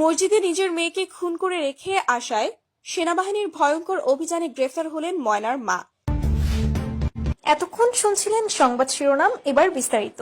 মসজিদে নিজের মেয়েকে খুন করে রেখে আসায় সেনাবাহিনীর ভয়ঙ্কর অভিযানে গ্রেফতার হলেন ময়নার মা। এতক্ষণ শুনছিলেন সংবাদ শিরোনাম এবার বিস্তারিত।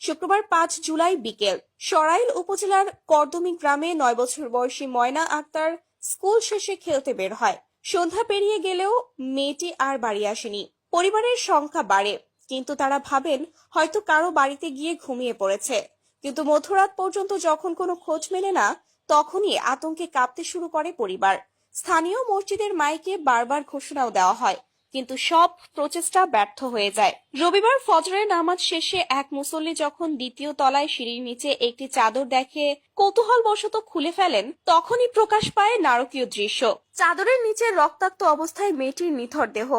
শুক্রবার পাঁচ জুলাই বিকেল সরাইল উপজেলার করদমি গ্রামে নয় বছর বয়সী ময়না আক্তার স্কুল শেষে খেলতে বের হয়। সন্ধ্যা পেরিয়ে গেলেও মেয়েটি আর বাড়ি আসেনি। পরিবারের সংখ্যা বাড়ে কিন্তু তারা ভাবেন হয়তো কারও বাড়িতে গিয়ে ঘুমিয়ে পড়েছে। কিন্তু মধ্যরাত পর্যন্ত যখন কোনো খোঁজ মেলে না তখনই আতঙ্কে কাঁপতে শুরু করে পরিবার। স্থানীয় মসজিদের মাইকে বারবার ঘোষণাও দেওয়া হয়, কিন্তু সব প্রচেষ্টা ব্যর্থ হয়ে যায়। রবিবার ফজরের নামাজ শেষে এক মুসল্লি যখন দ্বিতীয় তলায় সিঁড়ির নিচে একটি চাদর দেখে কৌতূহল বশত খুলে ফেলেন, তখনই প্রকাশ পায় নারকীয় দৃশ্য। চাদরের নিচে রক্তাক্ত অবস্থায় মেয়েটির নিথর দেহ।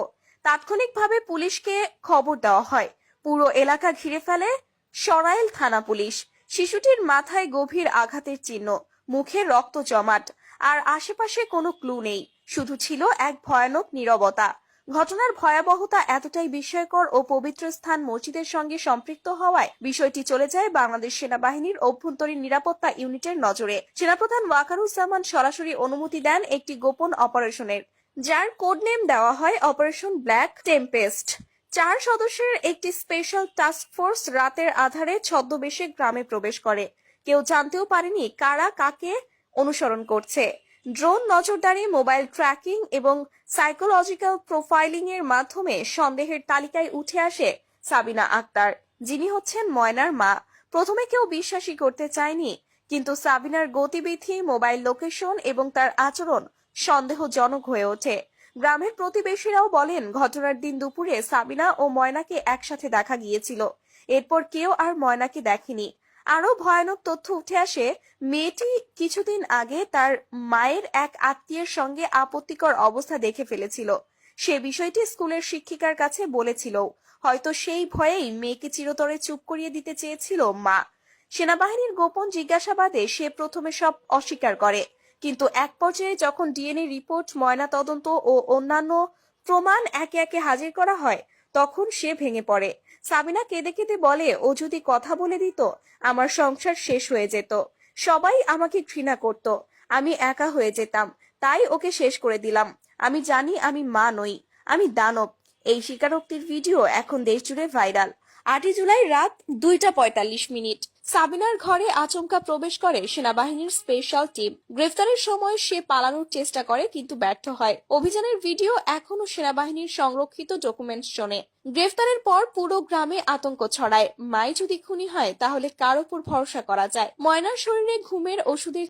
তাৎক্ষণিকভাবে পুলিশকে খবর দেওয়া হয়। পুরো এলাকা ঘিরে ফেলে সরাইল থানা পুলিশ। শিশুটির মাথায় গভীর আঘাতের চিহ্ন। মুখে রক্ত জমাট, আর আশেপাশে কোনো ক্লু নেই। শুধু ছিল এক ভয়ানক নীরবতা। ঘটনার ভয়াবহতা এতটাই বিস্ময়কর ও পবিত্র স্থান মসজিদের সঙ্গে সম্পৃক্ত হওয়ায় বিষয়টি চলে যায় বাংলাদেশ সেনাবাহিনীর অভ্যন্তরীণ নিরাপত্তা ইউনিটের নজরে। সেনাপ্রধান ওয়াকারুজ্জামান সরাসরি অনুমতি দেন একটি গোপন অপারেশনের, যার কোড নেম দেওয়া হয় অপারেশন ব্ল্যাক টেম্পেস্ট। চার সদস্যের একটি স্পেশাল টাস্ক ফোর্স রাতের আধারে ছদ্মবেশে গ্রামে প্রবেশ করে। কেউ জানতেও পারেনি কারা কাকে অনুসরণ করছে। ড্রোন নজরদারি, মোবাইল ট্র্যাকিং এবং সাইকোলজিক্যাল প্রোফাইলিং এর মাধ্যমে সন্দেহের তালিকায় উঠে আসে সাবিনা আক্তার। যিনি হচ্ছেন ময়নার মা। প্রথমে কেউ বিশ্বাসই করতে চায়নি, কিন্তু সাবিনার গতিবিধি, মোবাইল লোকেশন এবং তার আচরণ সন্দেহজনক হয়ে ওঠে। গ্রামের প্রতিবেশীরাও বলেন, ঘটনার দিন দুপুরে সাবিনা ও ময়নাকে একসাথে দেখা গিয়েছিল। এরপর কেউ আর ময়নাকে দেখেনি। আরও ভয়ানক তথ্য উঠে আসে, মেয়েটি কিছুদিন আগে তার মায়ের এক আত্মীয়ের সঙ্গে আপত্তিকর অবস্থা দেখে ফেলেছিল। সে বিষয়টি স্কুলের শিক্ষিকার কাছে বলেছিল। হয়তো সেই ভয়েই মেয়েকে চিরতরে চুপ করিয়ে দিতে চেয়েছিল মা। সেনাবাহিনীর গোপন জিজ্ঞাসাবাদে সে প্রথমে সব অস্বীকার করে। কিন্তু এক পর্যায়ে যখন ডিএনএ রিপোর্ট, ময়না তদন্ত ও অন্যান্য প্রমাণ একে একে হাজির করা হয়, তখন সে ভেঙে পড়ে। সাবিনা কেঁদে কেঁদে বলে, ও যদি কথা বলে দিত, আমার সংসার শেষ হয়ে যেত। সবাই আমাকে ঘৃণা করত। আমি একা হয়ে যেতাম। তাই ওকে শেষ করে দিলাম। আমি জানি আমি মা নই। আমি দানব। এই স্বীকারোক্তির ভিডিও এখন দেশ জুড়ে ভাইরাল। আটই জুলাই রাত দুইটা পঁয়তাল্লিশ মিনিট। সাবিনার ঘরে আচমকা প্রবেশ করে সেনাবাহিনীর স্পেশাল টিম গ্রেফতারের সময় সে পালানোর চেষ্টা করে, কিন্তু ব্যর্থ হয়। অভিযানের ভিডিও এখনও সেনাবাহিনীর সংরক্ষিত ডকুমেন্টস শোনে। গ্রেফতারের পর পুরো গ্রামে আতঙ্ক ছড়ায়। মাই যদি খুনি হয়, তাহলে কার ওপর ভরসা করা যায়? ময়নার শরীরে ঘুমের ওষুধের